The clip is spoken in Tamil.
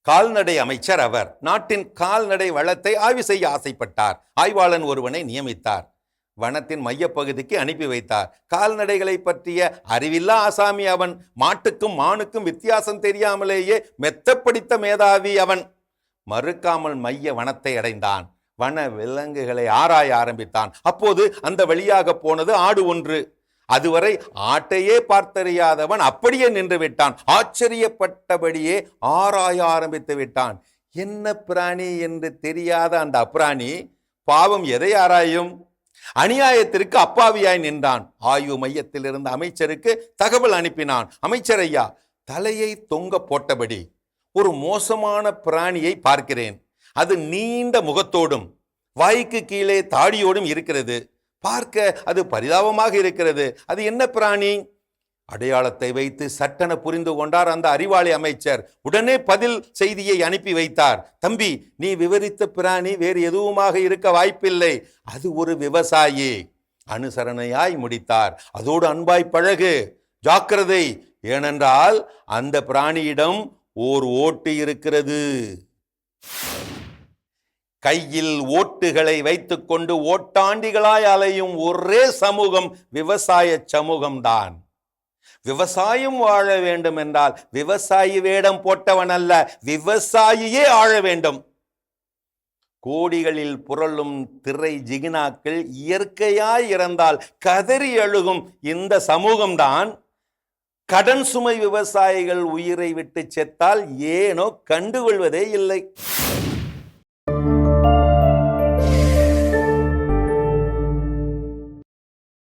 கால்நடை அமைச்சர் அவர் நாட்டின் கால்நடை வளத்தை ஆய்வு செய்ய ஆசைப்பட்டார். ஆய்வாளன் ஒருவனை நியமித்தார். வனத்தின் மையப்பகுதிக்கு அனுப்பி வைத்தார். கால்நடைகளை பற்றிய அறிவில்லா ஆசாமி அவன். மாட்டுக்கும் மானுக்கும் வித்தியாசம் தெரியாமலேயே மெத்தப்படித்த மேதாவி அவன். மறுக்காமல் மைய வனத்தை அடைந்தான். வன விலங்குகளை ஆராய ஆரம்பித்தான். அப்போது அந்த வழியாக போனது ஆடு ஒன்று. அதுவரை ஆட்டையே பார்த்தறியாதவன் அப்படியே நின்று விட்டான். ஆச்சரியப்பட்டபடியே ஆராய ஆரம்பித்து விட்டான். என்ன பிராணி என்று தெரியாத அந்த அப்ராணி பாவம் எதை ஆராயும்? அநியாயத்திற்கு அப்பாவியாய் நின்றான். ஆய்வு மையத்தில் இருந்த அமைச்சருக்கு தகவல் அனுப்பினான். அமைச்சர் ஐயா தலையை தொங்க போட்டபடி ஒரு மோசமான பிராணியை பார்க்கிறேன். அது நீண்ட முகத்தோடும் வாய்க்கு கீழே தாடியோடும் இருக்கிறது. பார்க்க அது பரிதாபமாக இருக்கிறது. அது என்ன பிராணி? அடையாளத்தை வைத்து சட்டென புரிந்து கொண்டார் அந்த அறிவாளி அமைச்சர். உடனே பதில் செய்தியை அனுப்பி வைத்தார். தம்பி நீ விவரித்த பிராணி வேறு எதுவுமாக இருக்க வாய்ப்பில்லை. அது ஒரு விவசாயி. அனுசரணையாய் முடித்தார். அதோடு அன்பாய் பழகு. ஜாக்கிரதை. ஏனென்றால் அந்த பிராணியிடம் ஓர் ஓட்டு இருக்கிறது. கையில் ஓட்டுகளை வைத்துக்கொண்டு ஓட்டாண்டிகளாய் அலையும் ஒரே சமூகம் விவசாய சமூகம்தான். விவசாயம் வாழ வேண்டும் என்றால் விவசாயி வேடம் போட்டவன் அல்ல விவசாயியே ஆழ வேண்டும். கோடிகளில் புரளும் திரை ஜிகினாக்கள் இயற்கையாய் இறந்தால் கதறி அழுகும் இந்த சமூகம்தான். கடன் சுமை விவசாயிகள் உயிரை விட்டு செத்தால் ஏனோ கண்டுகொள்வதே இல்லை.